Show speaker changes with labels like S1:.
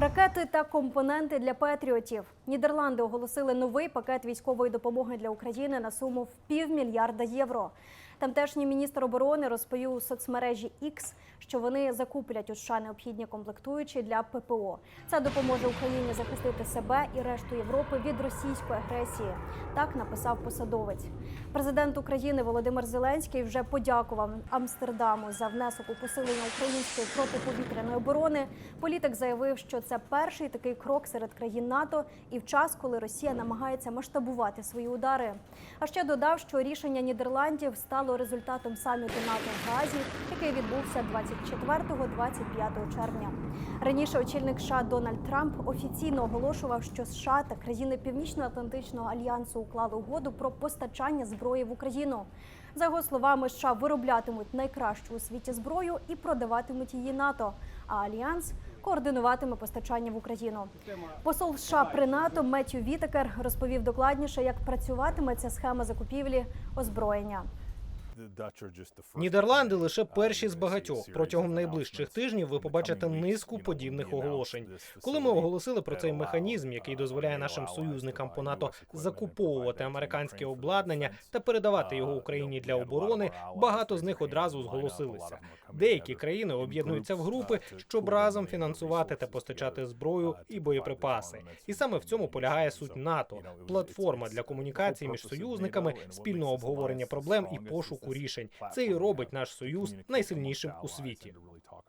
S1: Ракети та компоненти для патріотів. Нідерланди оголосили новий пакет військової допомоги для України на суму в півмільярда євро. Тамтешній міністр оборони розповів у соцмережі X, що вони закуплять у США необхідні комплектуючі для ППО. Це допоможе Україні захистити себе і решту Європи від російської агресії. Так написав посадовець. Президент України Володимир Зеленський вже подякував Амстердаму за внесок у посилення української протиповітряної оборони. Політик заявив, що це перший такий крок серед країн НАТО і в час, коли Росія намагається масштабувати свої удари. А ще додав, що рішення Нідерландів стало результатом саміту НАТО в Газі, який відбувся 24-25 червня. Раніше очільник США Дональд Трамп офіційно оголошував, що США та країни Північно-Атлантичного альянсу уклали угоду про постачання зброї в Україну. За його словами, США вироблятимуть найкращу у світі зброю і продаватимуть її НАТО. А альянс координуватиме постачання в Україну. Посол США при НАТО Меттю Вітекер розповів докладніше, як працюватиме ця схема закупівлі озброєння.
S2: Нідерланди лише перші з багатьох. Протягом найближчих тижнів ви побачите низку подібних оголошень. Коли ми оголосили про цей механізм, який дозволяє нашим союзникам по НАТО закуповувати американське обладнання та передавати його Україні для оборони, багато з них одразу зголосилися. Деякі країни об'єднуються в групи, щоб разом фінансувати та постачати зброю і боєприпаси. І саме в цьому полягає суть НАТО платформа для комунікації між союзниками, спільного обговорення проблем і пошуку рішень. Це і робить наш союз найсильнішим у світі.